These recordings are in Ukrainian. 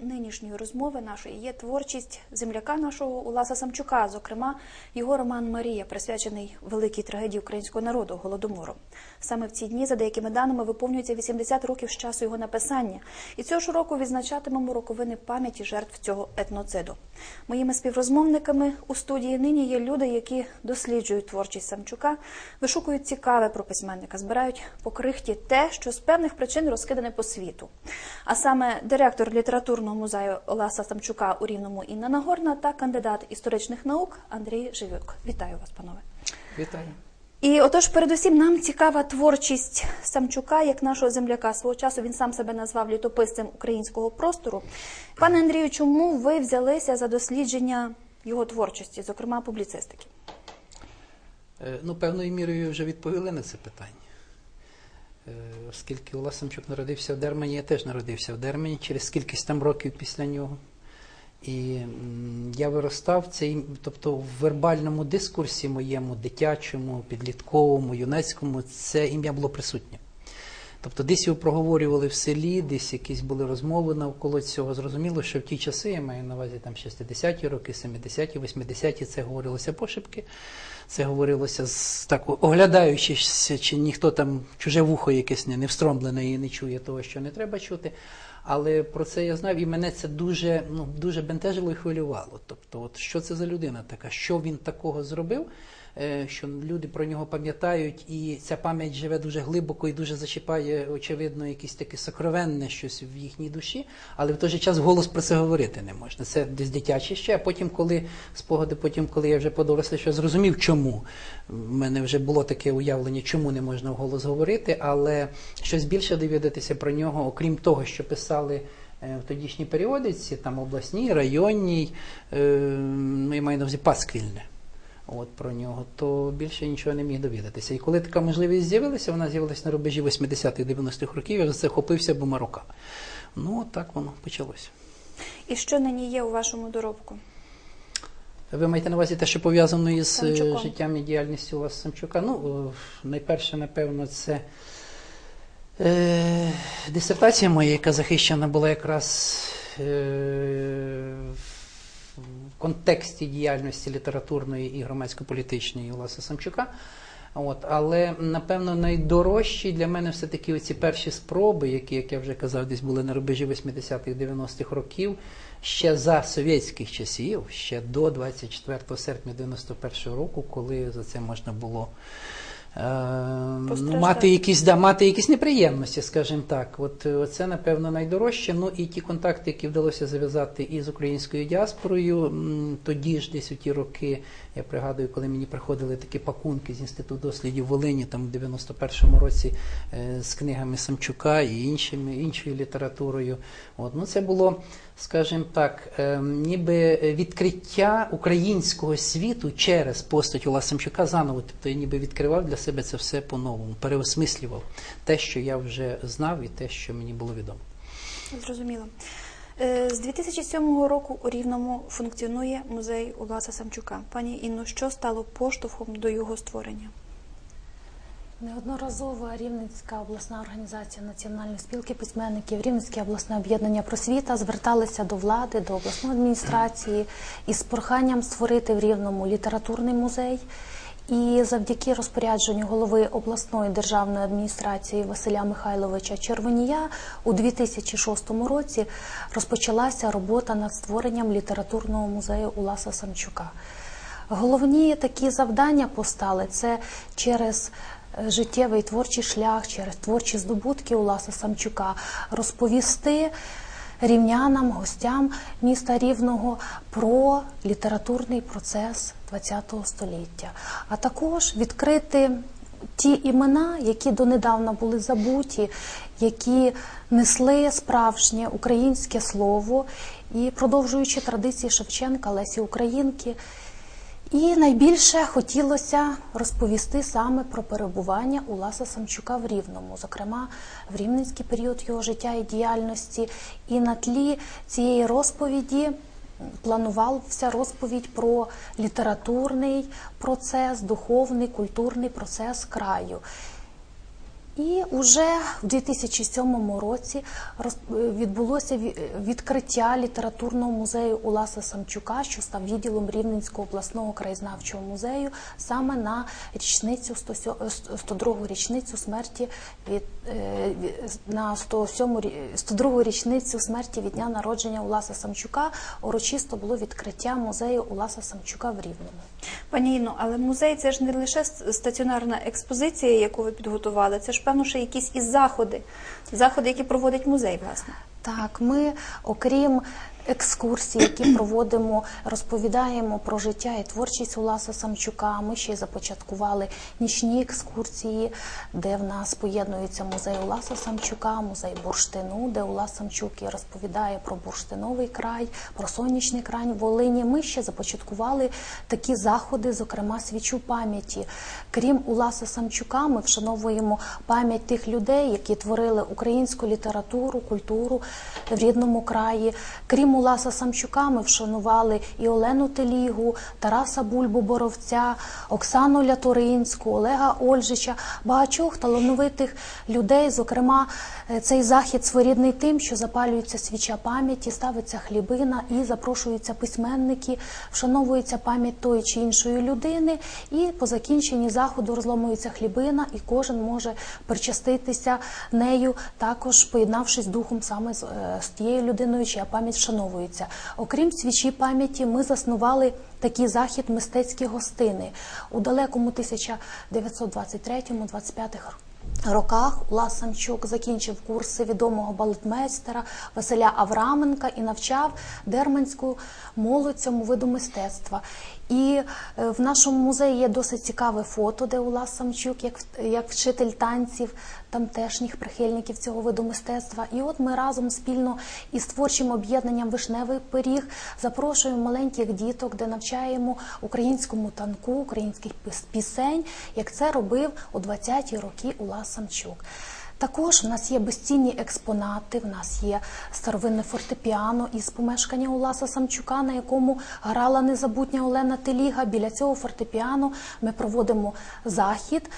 Нинішньої розмови нашої є творчість земляка нашого Уласа Самчука, зокрема його роман Марія, присвячений великій трагедії українського народу голодомору. Саме в ці дні, за деякими даними, виповнюється 80 років з часу його написання. І цього ж року відзначатимемо роковини пам'яті жертв цього етноциду. Моїми співрозмовниками у студії нині є люди, які досліджують творчість Самчука, вишукують цікаве про письменника, збирають по крихті те, що з певних причин розкидане по світу. А саме директор літературного музею Олеса Самчука у Рівному Інна Нагорна та кандидат історичних наук Андрій Живюк. Вітаю вас, панове. Вітаю. І отож, передусім, нам цікава творчість Самчука, як нашого земляка. Свого часу він сам себе назвав літописцем українського простору. Пане Андрію, чому ви взялися за дослідження його творчості, зокрема публіцистики? Е, Ну, певною мірою вже відповіли на це питання. Е, Оскільки Олег Самчук народився в Дермані, я теж народився в Дермані через кількись там років після нього. І я виростав цей, тобто в вербальному дискурсі моєму, дитячому, підлітковому, юнацькому, це ім'я було присутнє. Тобто десь його проговорювали в селі, десь якісь були розмови навколо цього. Зрозуміло, що в ті часи, я маю на увазі там 60-ті роки, 70-ті, 80-ті, це говорилося пошепки. Це говорилося з так оглядаючись, чи ніхто там чуже вухо якесь не, не встромлене і не чує того, що не треба чути. Але про це я знав, і мене це дуже, ну, дуже бентежило і хвилювало. Тобто, от що це за людина така, що він такого зробив, що люди про нього пам'ятають, і ця пам'ять живе дуже глибоко і дуже зачіпає, очевидно, якесь таке сокровенне щось в їхній душі, але в той же час голос про це говорити не можна. Це десь дитяче ще. А потім, коли спогади, потім, коли я вже подорослий, що зрозумів, чому в мене вже було таке уявлення, чому не можна вголос говорити, але щось більше довідатися про нього, окрім того, що писали. е, В тодішній періодиці, там обласній, районній, е, ну, я маю на увазі пасквільне от про нього, то більше нічого не міг довідатися. І коли така можливість з'явилася, вона з'явилася на рубежі 80-х, 90-х років, я за це хопився бо. Ну, так воно почалося. І що нині є у вашому доробку? Ви маєте на увазі те, що пов'язано із е, Самчуком. життям і діяльністю у вас Самчука? Ну, е, найперше, напевно, це е, дисертація моя, яка захищена була якраз е, контексті діяльності літературної і громадсько-політичної Власа Самчука. От, але напевно найдорожчі для мене все-таки оці перші спроби, які, як я вже казав, десь були на рубежі 80-х, 90-х років, ще за совєтських часів, ще до 24 серпня 91 року, коли за це можна було. Мати якісь да, мати якісь неприємності, скажімо так. От е, це напевно найдорожче. Ну і ті контакти, які вдалося зав'язати із українською діаспорою, тоді ж десь у ті роки, я пригадую, коли мені приходили такі пакунки з інституту дослідів Волині, там в 91-му році е, з книгами Самчука і іншими іншою літературою. От ну це було, скажімо так, е, ніби відкриття українського світу через постать Ола Самчука заново. Тобто я ніби відкривав для себе це все по-новому, переосмислював те, що я вже знав, і те, що мені було відомо. Зрозуміло. Е, З 2007 року у Рівному функціонує музей Уласа Самчука. Пані Інно, що стало поштовхом до його створення? Неодноразово Рівненська обласна організація Національної спілки письменників, Рівненське обласне об'єднання просвіта зверталися до влади, до обласної адміністрації із проханням створити в Рівному літературний музей. І завдяки розпорядженню голови обласної державної адміністрації Василя Михайловича Червонія у 2006 році розпочалася робота над створенням літературного музею Уласа Самчука. Головні такі завдання постали це через е, життєвий творчий шлях, через творчі здобутки Уласа Самчука, розповісти рівнянам, гостям міста Рівного про літературний процес ХХ століття, а також відкрити ті імена, які донедавна були забуті, які несли справжнє українське слово і продовжуючи традиції Шевченка, Лесі Українки. І найбільше хотілося розповісти саме про перебування Уласа Самчука в Рівному, зокрема в рівненський період його життя і діяльності. І на тлі цієї розповіді планувався розповідь про літературний процес, духовний, культурний процес краю. І уже в 2007 році відбулося відкриття літературного музею Уласа Самчука, що став відділом Рівненського обласного краєзнавчого музею, саме на річницю 107 102 річницю смерті від е, на 107 рі- 102 річницю смерті від дня народження Уласа Самчука. Урочисто було відкриття музею Уласа Самчука в Рівному. Пані Інно, але музей це ж не лише стаціонарна експозиція, яку ви підготували, це ж певно ще якісь і заходи, заходи, які проводить музей, власне. Так, ми, окрім екскурсій, які проводимо, розповідаємо про життя і творчість Уласа Самчука. Ми ще й започаткували нічні екскурсії, де в нас поєднується музей Уласа Самчука, музей бурштину, де Улас Самчук і розповідає про бурштиновий край, про сонячний край Волині. Ми ще започаткували такі заходи, зокрема свічу пам'яті. Крім Уласа Самчука, ми вшановуємо пам'ять тих людей, які творили українську літературу, культуру в рідному краї. Крім Уласа Самчука, ми вшанували і Олену Телігу, Тараса Бульбу Боровця, Оксану Ляторинську, Олега Ольжича, багатьох талановитих людей. Зокрема, е, цей захід своєрідний тим, що запалюється свіча пам'яті, ставиться хлібина і запрошуються письменники, вшановується пам'ять тої чи іншої людини. І по закінченні заходу розломується хлібина, і кожен може причаститися нею, також поєднавшись духом саме з, е, з тією людиною, чия пам'ять вшановується. Окрім свічі пам'яті, ми заснували такий захід мистецькі гостини у далекому 1923-25 роках. Улас Самчук закінчив курси відомого балетмейстера Василя Авраменка і навчав дерманську молодь цьому виду мистецтва. І е, в нашому музеї є досить цікаве фото, де Улас Самчук, як, як вчитель танців тамтешніх прихильників цього виду мистецтва. І от ми разом спільно із творчим об'єднанням Вишневий пиріг запрошуємо маленьких діток, де навчаємо українському танку, українських піс- пісень, як це робив у 20-ті роки Улас Самчук. Також в нас є безцінні експонати. В нас є старовинне фортепіано із помешкання Уласа Самчука, на якому грала незабутня Олена Теліга. Біля цього фортепіано ми проводимо захід.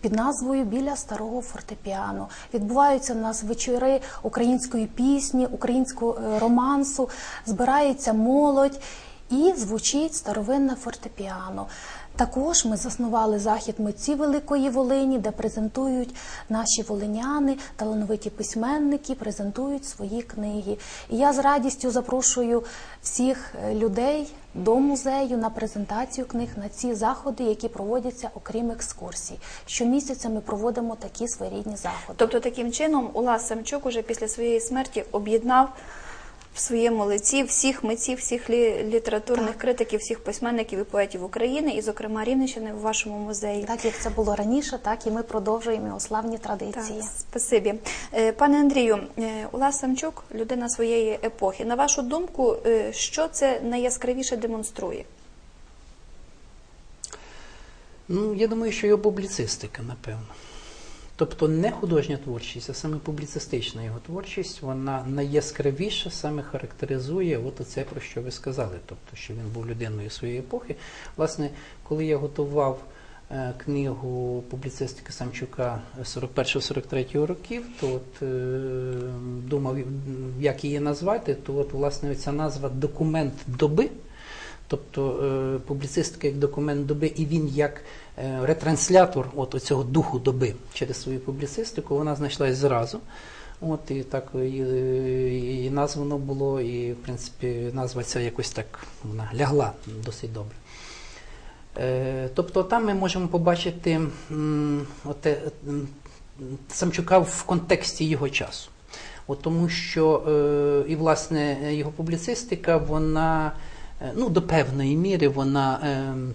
Під назвою біля старого фортепіано відбуваються в нас вечори української пісні, українського е, романсу, збирається молодь і звучить старовинне фортепіано. Також ми заснували захід митці Великої Волині, де презентують наші волиняни, талановиті письменники, презентують свої книги. І я з радістю запрошую всіх е, людей до музею на презентацію книг на ці заходи, які проводяться окрім екскурсій. Щомісяця ми проводимо такі своєрідні заходи. Тобто таким чином Улас Самчук уже після своєї смерті об'єднав в своєму лиці всіх митців, всіх лі- літературних критиків, всіх письменників і поетів України, і, зокрема, Рівненщини в вашому музеї. Так як це було раніше, так і ми продовжуємо його славні Так, традиції. спасибі. Е, Пане Андрію, е, Улас Самчук людина своєї епохи. На вашу думку, е, що це найяскравіше демонструє? Ну, я думаю, що його публіцистика, напевно. Тобто не художня творчість, а саме публіцистична його творчість, вона найяскравіше саме характеризує от оце, про що ви сказали. Тобто, що він був людиною своєї епохи. Власне, коли я готував е, книгу публіцистики Самчука 41-43 років, то от, е, думав, як її назвати, то от, власне, ця назва документ доби. Тобто е, публіцистика як документ доби, і він як е, ретранслятор от оцього духу доби через свою публіцистику, вона знайшлась зразу. От і так і, і, і названо було, і в принципі назва ця якось так вона лягла досить добре. Е, тобто там ми можемо побачити м, Самчука в контексті його часу. От тому що е, і власне його публіцистика, вона е, ну, до певної міри вона ем,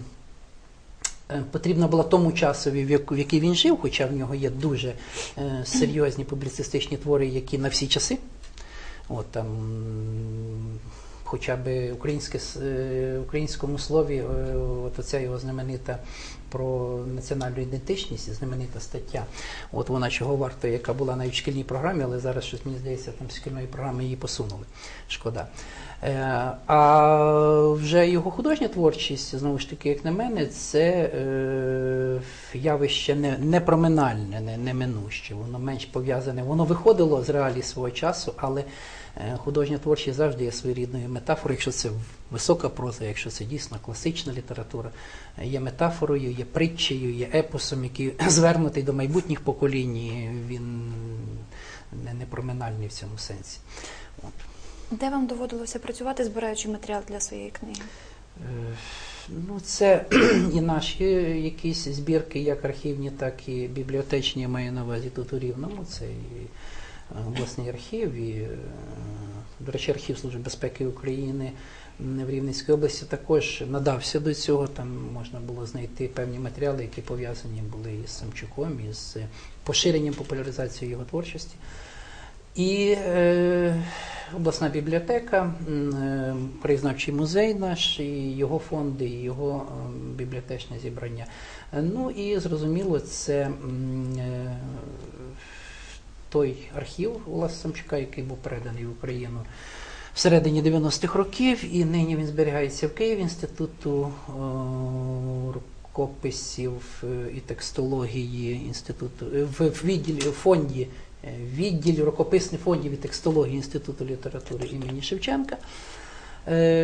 е, потрібна була тому часові, в який він жив, хоча в нього є дуже е, серйозні публіцистичні твори, які на всі часи. От там хоча б українське, е, українському слові, е, оця його знаменита про національну ідентичність, знаменита стаття. От вона чого варта, яка була навіть в шкільній програмі, але зараз щось мені здається, там шкільної програми її посунули. Шкода. Е, А вже його художня творчість, знову ж таки, як на мене, це е, явище не, не проминальне, не, не минуще. Воно менш пов'язане. Воно виходило з реалій свого часу, але художня творчість завжди є своєрідною метафорою, якщо це висока проза, якщо це дійсно класична література, е, є метафорою, є притчею, є епосом, який звернутий до майбутніх поколінь. і Він не, не проминальний в цьому сенсі. От. Де вам доводилося працювати, збираючи матеріал для своєї книги? Е, Ну, це і наші якісь збірки, як архівні, так і бібліотечні, я маю на увазі тут у Рівному. Це і е, обласний архів, і, е, до речі, архів Служби безпеки України в Рівненській області також надався до цього. Там можна було знайти певні матеріали, які пов'язані були із Самчуком, із е, поширенням популяризацією його творчості. І е, обласна бібліотека, е, краєзнавчий музей наш, і його фонди, і його е, бібліотечне зібрання. Е, Ну і зрозуміло, це е, той архів Уласа Самчука, який був переданий в Україну всередині 90-х років, і нині він зберігається в Києві інституту е, рукописів е, і текстології інституту е, в, в відділі в фонді. Відділ рукописних фондів і текстології Інституту літератури імені Шевченка,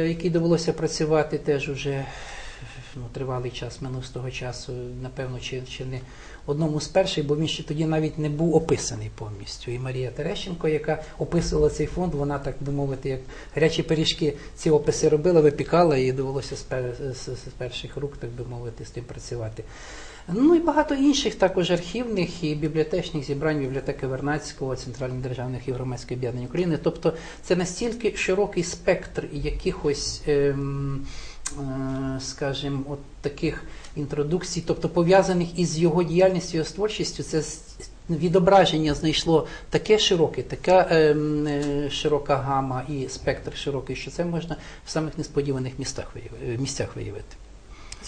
який довелося працювати теж уже ну, тривалий час минув з того часу, напевно, чи, чи не одному з перших, бо він ще тоді навіть не був описаний повністю. І Марія Терещенко, яка описувала цей фонд, вона, так би мовити, як гарячі пиріжки ці описи робила, випікала, і довелося з, пер, з, перших рук, так би мовити, з тим працювати. Ну і багато інших також архівних і бібліотечних зібрань бібліотеки Вернадського, Центральних державних і громадських об'єднань України. Тобто це настільки широкий спектр якихось. Ем, скажімо, от таких інтродукцій, тобто пов'язаних із його діяльністю, його творчістю, це відображення знайшло таке широке, така ем, е, широка гама і спектр широкий, що це можна в самих несподіваних містах е, місцях виявити.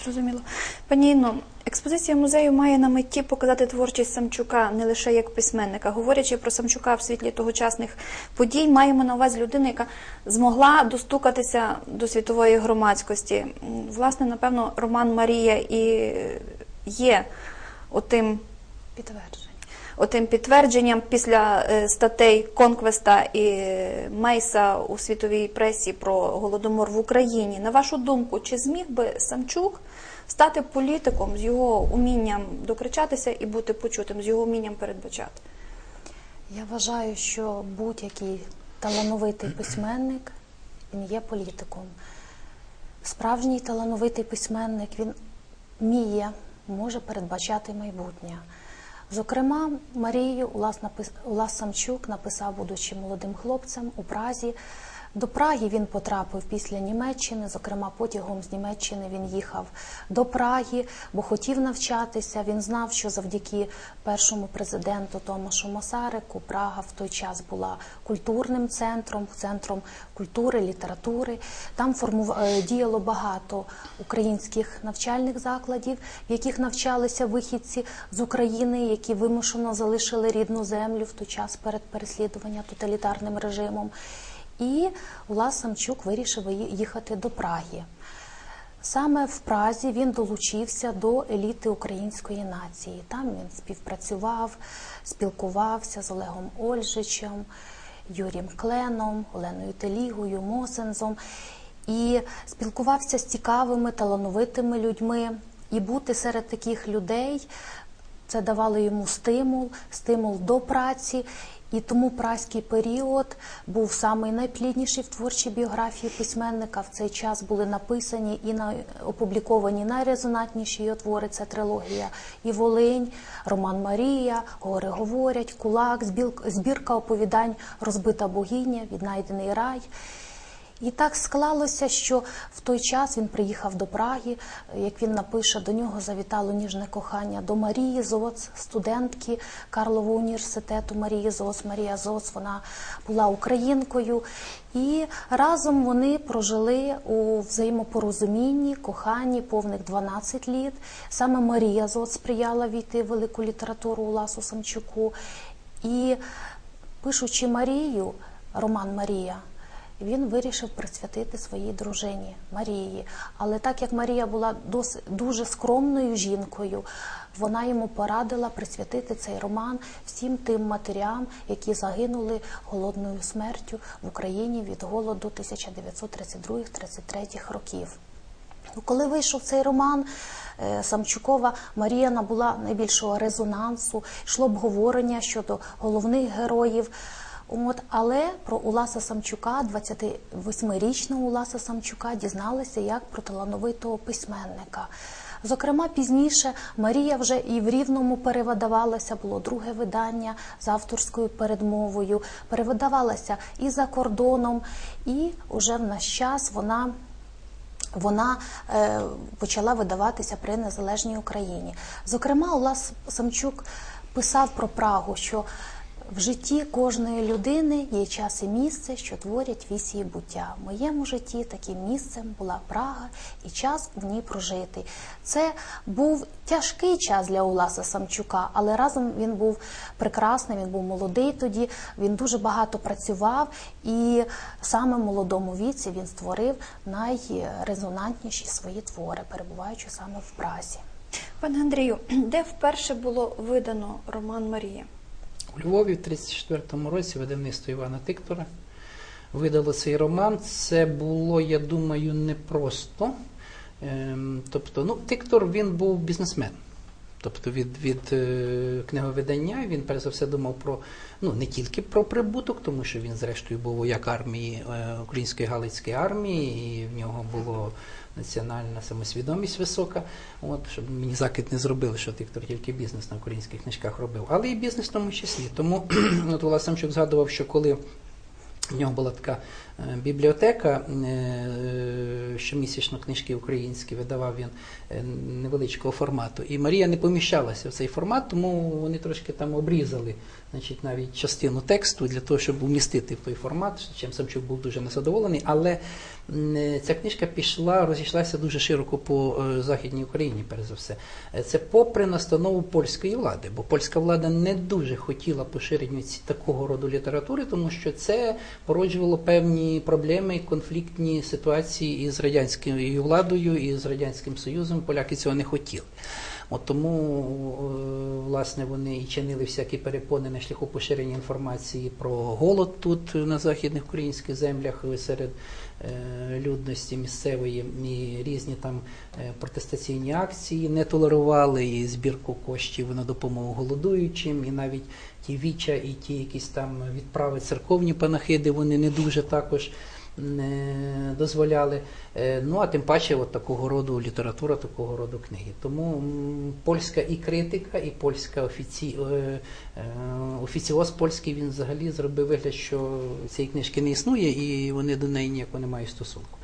Зрозуміло. Пані Інно, експозиція музею має на меті показати творчість Самчука не лише як письменника. Говорячи про Самчука в світлі тогочасних подій, маємо на увазі людину, яка змогла достукатися до світової громадськості. Власне, напевно, роман Марія і є отим Підтвердження. Отим підтвердженням після е, статей Конквеста і Мейса у світовій пресі про голодомор в Україні. На вашу думку, чи зміг би Самчук стати політиком з його умінням докричатися і бути почутим, з його умінням передбачати? Я вважаю, що будь-який талановитий письменник він є політиком. Справжній талановитий письменник він вміє, може передбачати майбутнє. Зокрема, Марію Улас. Самчук написав, будучи молодим хлопцем у Празі. До Праги він потрапив після Німеччини, зокрема, потягом з Німеччини він їхав до Праги, бо хотів навчатися. Він знав, що завдяки першому президенту Томашу Масарику Прага в той час була культурним центром, центром культури, літератури. Там формув... е, діяло багато українських навчальних закладів, в яких навчалися вихідці з України, які вимушено залишили рідну землю в той час перед переслідуванням тоталітарним режимом. І Улас Самчук вирішив їхати до Праги. Саме в Празі він долучився до еліти української нації. Там він співпрацював, спілкувався з Олегом Ольжичем, Юрієм Кленом, Оленою Телігою, Мосензом і спілкувався з цікавими, талановитими людьми. І бути серед таких людей це давало йому стимул, стимул до праці. І тому праський період був самий найплідніший в творчій біографії письменника. В цей час були написані і на опубліковані найрезонантніші його твори. Це трилогія і Волинь, Роман Марія, Гори говорять, Кулак, збірка оповідань Розбита богиня, Віднайдений рай. І так склалося, що в той час він приїхав до Праги. Як він напише, до нього завітало ніжне кохання до Марії Зоц, студентки Карлового університету Марії Зоц. Марія Зоц, вона була українкою. І разом вони прожили у взаємопорозумінні, коханні повних 12 літ. Саме Марія Зоц сприяла війти в велику літературу Уласу Самчуку. І пишучи Марію, роман Марія, він вирішив присвятити своїй дружині Марії. Але так як Марія була досить дуже скромною жінкою, вона йому порадила присвятити цей роман всім тим матерям, які загинули голодною смертю в Україні від голоду 1932-33 років. Ну, Коли вийшов цей роман, е, Самчукова Марія набула найбільшого резонансу, йшло обговорення щодо головних героїв. От, але про Уласа Самчука, 28-річного Уласа Самчука, дізналися як про талановитого письменника. Зокрема, пізніше Марія вже і в Рівному перевидавалася, було друге видання з авторською передмовою, перевидавалася і за кордоном, і уже в наш час вона вона е, почала видаватися при незалежній Україні. Зокрема, Улас Самчук писав про Прагу, що в житті кожної людини є час і місце, що творять вісії буття. В моєму житті таким місцем була Прага і час у ній прожити. Це був тяжкий час для Уласа Самчука, але разом він був прекрасний, він був молодий тоді, він дуже багато працював, і саме в молодому віці він створив найрезонантніші свої твори, перебуваючи саме в Празі. Пане Андрію, де вперше було видано роман Марія? У Львові в 34-му році видавництво Івана Тиктора видало цей роман. Це було, я думаю, непросто. Ем, тобто, ну, Тиктор він був бізнесмен. Тобто від, від е, книговидання він перш за все думав про ну не тільки про прибуток, тому що він, зрештою, був вояк армії е, Української Галицької армії, і в нього було національна самосвідомість висока. От щоб мені закид не зробили, що Тиктор тільки бізнес на українських книжках робив, але і бізнес в тому числі. Тому от Влас Самчук згадував, що коли в нього була така е, бібліотека, е, щомісячно книжки українські видавав він е, невеличкого формату. І Марія не поміщалася в цей формат, тому вони трошки там обрізали значить, навіть частину тексту для того, щоб умістити в той формат, чим Самчук був дуже незадоволений. Але ця книжка пішла, розійшлася дуже широко по е, Західній Україні, перш за все. Е, Це попри настанову польської влади, бо польська влада не дуже хотіла поширення такого роду літератури, тому що це породжувало певні проблеми, і конфліктні ситуації із радянською владою і з радянським союзом. Поляки цього не хотіли. От тому е, власне вони і чинили всякі перепони на шляху поширення інформації про голод тут на західних українських землях е, серед е, людності місцевої. І різні там протестаційні акції не толерували і збірку коштів на допомогу голодуючим, і навіть ті віча, і ті якісь там відправи церковні панахиди вони не дуже також не дозволяли. Е, Ну а тим паче, от такого роду література, такого роду книги. Тому польська і критика, і польська офіці... е, е, офіціоз польський він взагалі зробив вигляд, що цієї книжки не існує, і вони до неї ніякого не мають стосунку.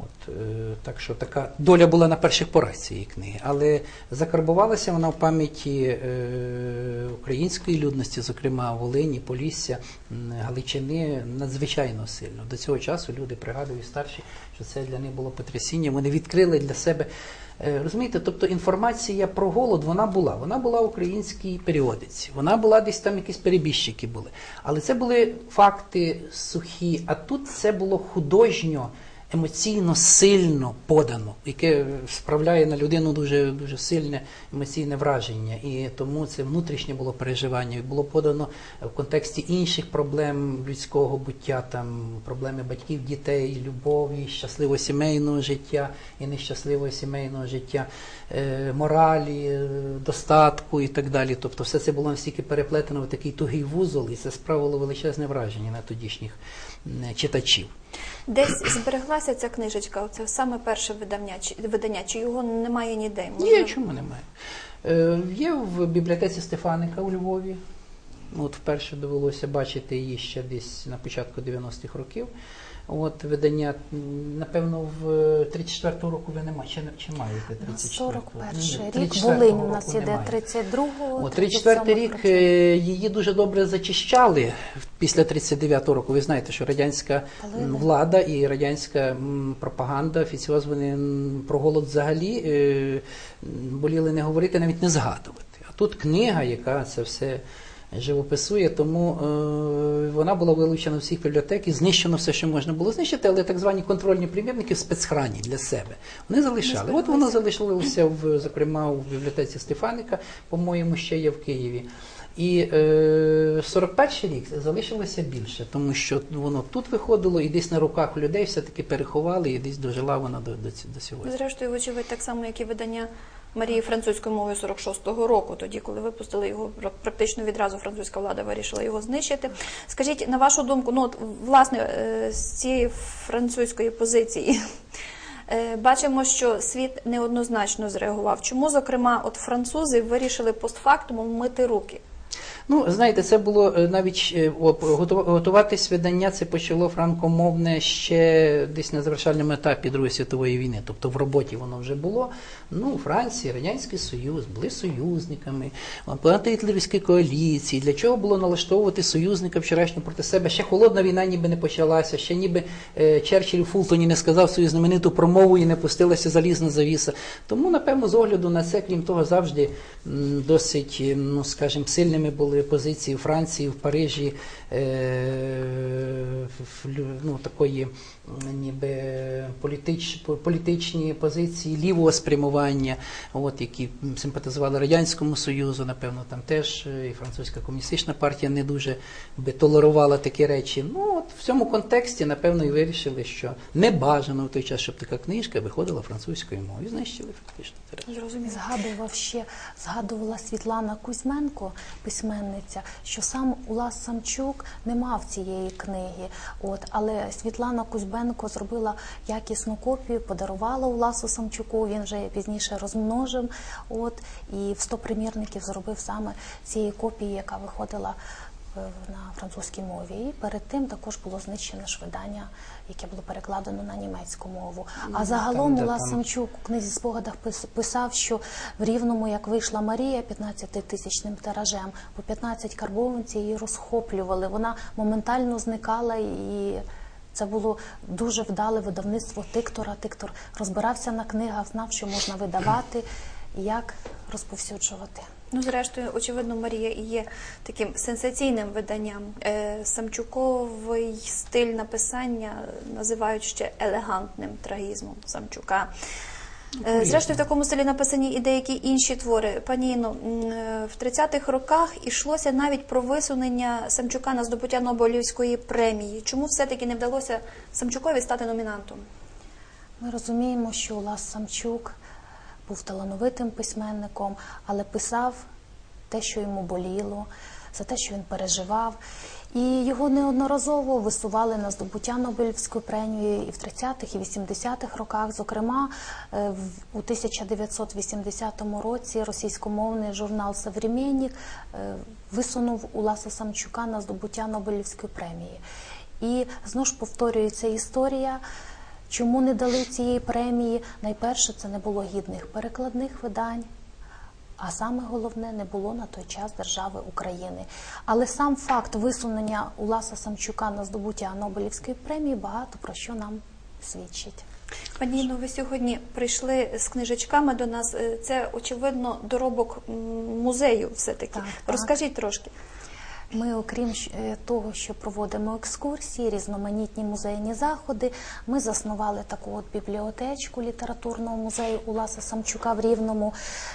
От, е, так що така доля була на перших порах цієї книги, але закарбувалася вона в пам'яті е, української людності, зокрема Волині, Полісся, Галичини, надзвичайно сильно. До цього часу люди пригадують старші, що це для них було потрясіння. Вони відкрили для себе. е, Розумієте, тобто інформація про голод вона була. Вона була в українській періодиці, вона була десь там якісь перебіжчики були. Але це були факти сухі, а тут це було художньо емоційно сильно подано, яке справляє на людину дуже, дуже сильне емоційне враження. І тому це внутрішнє було переживання. Було подано в контексті інших проблем людського буття, там проблеми батьків, дітей, любові, щасливого сімейного життя і нещасливого сімейного життя, моралі, е, достатку і так далі. Тобто все це було настільки переплетено в такий тугий вузол, і це справило величезне враження на тодішніх читачів. Десь збереглася ця книжечка, це саме перше видання, чи, видання, чи його немає ніде? Є, чому немає? Е, є в бібліотеці Стефаника у Львові. От вперше довелося бачити її ще десь на початку 90-х років. От видання, напевно, в 34-го року ви не маєте, чи, не- чи маєте 34-го? 41 Ні, рік. 34-го Волинь у нас іде немає. 32-го. О, 34 рік 37-го. е, її дуже добре зачищали після 39-го року. Ви знаєте, що радянська м, влада і радянська пропаганда, офіціоз, вони про голод взагалі е, боліли не говорити, навіть не згадувати. А тут книга, яка це все живописує, тому е, вона була вилучена всіх бібліотек і знищено все, що можна було знищити, але так звані контрольні примірники в спецхрані для себе. Вони залишали. От воно залишилося в, зокрема, в бібліотеці Стефаника, по-моєму, ще є в Києві. І е, 41 рік залишилося більше, тому що воно тут виходило і десь на руках людей все-таки переховали, і десь дожила вона до, до, до сьогодні. Зрештою, вочевидь, так само, як і видання Марії французькою мовою 46-го року, тоді, коли випустили його, пр- практично відразу французька влада вирішила його знищити. Скажіть, на вашу думку, ну от власне е, з цієї французької позиції. е, Бачимо, що світ неоднозначно зреагував. Чому, зокрема, от французи вирішили постфактум мити руки? Ну, знаєте, це було е, навіть е, готуватись видання, це почало франкомовне ще десь на завершальному етапі Другої світової війни. Тобто в роботі воно вже було. Ну, Франція, Радянський Союз були союзниками, антигітлерівські коаліції. Для чого було налаштовувати союзника вчорашнього проти себе? Ще холодна війна ніби не почалася, ще ніби е, Черчилль Фултоні не сказав свою знамениту промову і не пустилася залізна завіса. Тому, напевно, з огляду на це, крім того, завжди досить, ну скажімо, сильними були позиції Франції, в Парижі, е, ну, такої ніби політич, політичні позиції лівого спрямування, от, які симпатизували Радянському Союзу, напевно, там теж е, і французька комуністична партія не дуже би толерувала такі речі. Ну, от в цьому контексті, напевно, і вирішили, що не бажано в той час, щоб така книжка виходила французькою мовою. Знищили фактично. тираж. Зрозуміло. Згадував ще, згадувала Світлана Кузьменко, письменниця, що сам Улас Самчук не мав цієї книги. От, але Світлана Кузьбенко зробила якісну копію, подарувала Уласу Самчуку. Він вже пізніше розмножив. От, і в 100 примірників зробив саме цієї копії, яка виходила на французькій мові. І перед тим також було знищено ж видання, яке було перекладено на німецьку мову. А загалом де Улас Самчук у книзі спогадах пис- писав, що в Рівному, як вийшла Марія 15-тисячним тиражем, по 15 карбованців її розхоплювали. Вона моментально зникала і. Це було дуже вдале видавництво Тиктора. Тиктор розбирався на книгах, знав, що можна видавати як розповсюджувати. Ну, зрештою, очевидно, Марія і є таким сенсаційним виданням. Е, Самчуковий стиль написання називають ще елегантним трагізмом Самчука. Е, Зрештою, в такому стилі написані і деякі інші твори. Пані е, в 30-х роках йшлося навіть про висунення Самчука на здобуття Нобелівської премії. Чому все-таки не вдалося Самчукові стати номінантом? Ми розуміємо, що Улас Самчук був талановитим письменником, але писав те, що йому боліло, за те, що він переживав. І його неодноразово висували на здобуття Нобелівської премії і в 30-х, і 80-х роках. Зокрема, е, у 1980 році російськомовний журнал «Современник» е, висунув Уласа Самчука на здобуття Нобелівської премії. І знову ж повторюється історія. Чому не дали цієї премії? Найперше, це не було гідних перекладних видань. А саме головне, не було на той час держави України. Але сам факт висунення Уласа Самчука на здобуття Нобелівської премії багато про що нам свідчить. Пані Інно, ви сьогодні прийшли з книжечками до нас. Е, Це, очевидно, доробок музею все-таки. Так, так. Розкажіть трошки. Ми, окрім е, того, що проводимо екскурсії, різноманітні музейні заходи, ми заснували таку от бібліотечку літературного музею Уласа Самчука в Рівному.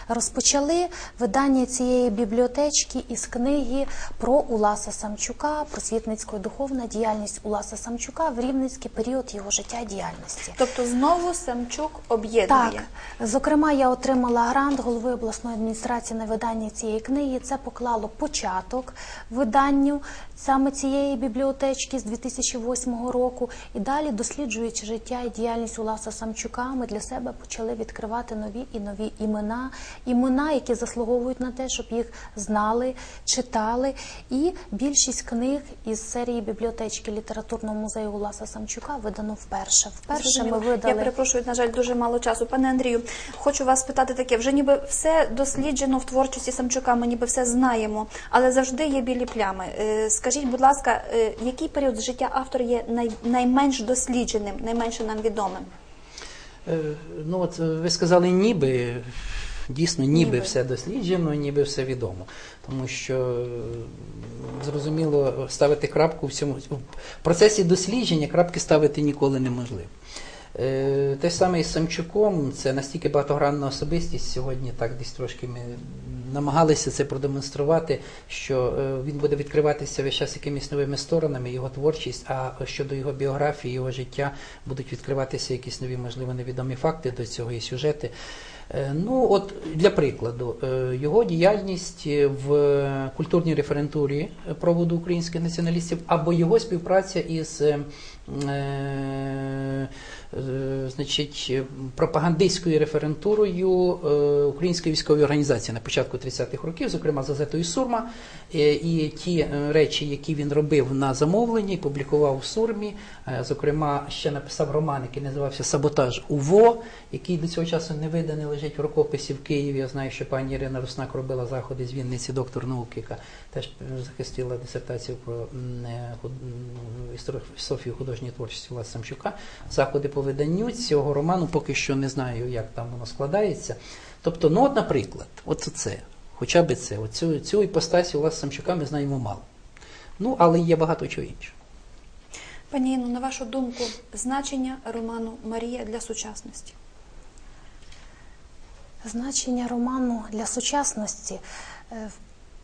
Розпочали видання цієї бібліотечки із книги про Уласа Самчука, просвітницько і духовна діяльність Уласа Самчука в рівненський період його життя і діяльності. Тобто знову Самчук об'єднує. Так, зокрема, я отримала грант голови обласної адміністрації на видання цієї книги. Це поклало початок видання. Виданню саме цієї бібліотечки з 2008 року. І далі, досліджуючи життя і діяльність Уласа Самчука, ми для себе почали відкривати нові і нові імена, імена, які заслуговують на те, щоб їх знали, читали. І більшість книг із серії бібліотечки літературного музею Уласа Самчука видано вперше. Вперше ми видали. Я перепрошую, на жаль, дуже мало часу. Пане Андрію, хочу вас питати таке: вже ніби все досліджено в творчості Самчука, ми ніби все знаємо, але завжди є білі плями. Е, Скажіть, будь ласка, е, який період життя автора є найменш дослідженим, найменше нам відомим? Е, Ну, от ви сказали, ніби. Дійсно, ніби, Ніби. все досліджено, ніби все відомо. Тому що зрозуміло, ставити крапку в цьому в процесі дослідження крапки ставити ніколи неможливо. Е, Те саме із Самчуком, це настільки багатогранна особистість. Сьогодні так десь трошки ми намагалися це продемонструвати, що е, він буде відкриватися весь час якимись новими сторонами, його творчість, а щодо його біографії, його життя будуть відкриватися якісь нові, можливо, невідомі факти до цього і сюжети. Е, Ну, от для прикладу, його діяльність в культурній референтурі проводу українських націоналістів або його співпраця із значить, пропагандистською референтурою е, Української військової організації на початку 30-х років, зокрема з газетою Сурма, Е, і ті е, речі, які він робив на замовленні, публікував у Сурмі. Е, Зокрема, ще написав роман, який називався Саботаж УВО, який до цього часу не виданий, лежить в рукописі в Києві. Я знаю, що пані Ірина Руснак робила заходи з Вінниці, доктор наук, яка теж е, захистила дисертацію про е, історію художньої творчості Власа Самчука. Заходи по виданню цього роману поки що не знаю, як там воно складається. Тобто, ну от, наприклад, от це, хоча б це, оцю, цю іпостасі Власа Самчука ми знаємо мало. Ну, але є багато чого іншого. Пані Інно, на вашу думку, значення роману Марія для сучасності? Значення роману для сучасності е,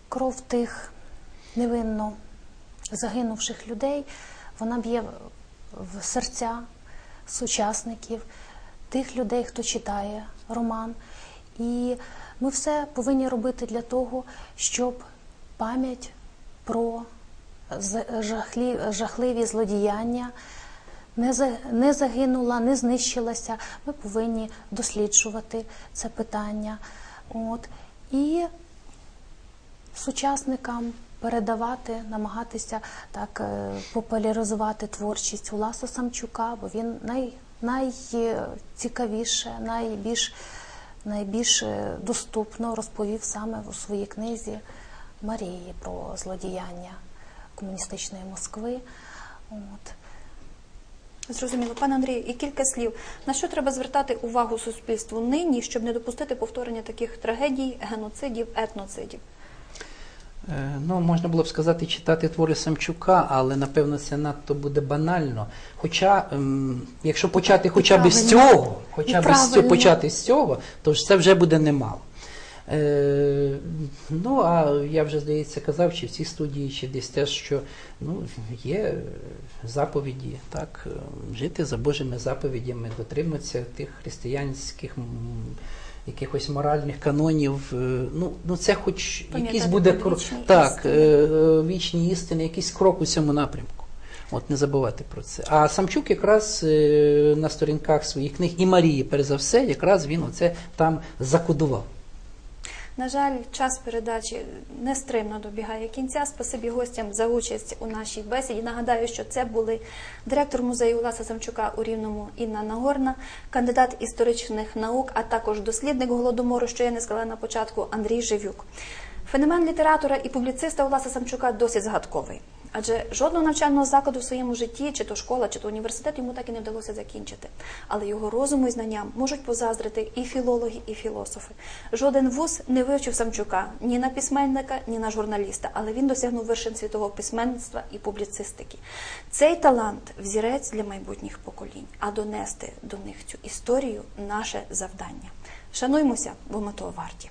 кров тих невинно загинувших людей, вона б'є в серця сучасників, тих людей, хто читає роман. І ми все повинні робити для того, щоб пам'ять про жахливі злодіяння не загинула, не знищилася. Ми повинні досліджувати це питання. От. І сучасникам передавати, намагатися так е, популяризувати творчість Уласа Самчука, бо він най, найцікавіше, найбільш, найбільш е, доступно розповів саме у своїй книзі Марії про злодіяння комуністичної Москви. От. Зрозуміло, пане Андрію, і кілька слів. На що треба звертати увагу суспільству нині, щоб не допустити повторення таких трагедій, геноцидів, етноцидів? Е, Ну, можна було б сказати, читати твори Самчука, але напевно це надто буде банально. Хоча, ем, якщо почати хоча б з цього, хоча б з цього, почати з цього, то ж це вже буде немало. Е, ну, а я вже, здається, казав, чи в цій студії, чи десь теж, що ну, є заповіді, так, е, жити за Божими заповідями, дотримуватися тих християнських якихось моральних канонів. е, Ну, ну це хоч якийсь буде крок, кро- так, істини. е, е, вічні істини, якийсь крок у цьому напрямку. От не забувати про це. А Самчук якраз на сторінках своїх книг і Марії, перш за все, якраз він оце там закодував. На жаль, час передачі нестримно добігає кінця. Спасибі гостям за участь у нашій бесіді. Нагадаю, що це були директор музею Уласа Самчука у Рівному Інна Нагорна, кандидат історичних наук, а також дослідник голодомору, що я не сказала на початку, Андрій Живюк. Феномен літератора і публіциста Уласа Самчука досить згадковий. Адже жодного навчального закладу в своєму житті, чи то школа, чи то університет йому так і не вдалося закінчити. Але його розуму і знанням можуть позаздрити і філологи, і філософи. Жоден вуз не вивчив Самчука ні на письменника, ні на журналіста, але він досягнув вершин світового письменництва і публіцистики. Цей талант взірець для майбутніх поколінь, а донести до них цю історію наше завдання. Шануймося, бо ми того варті.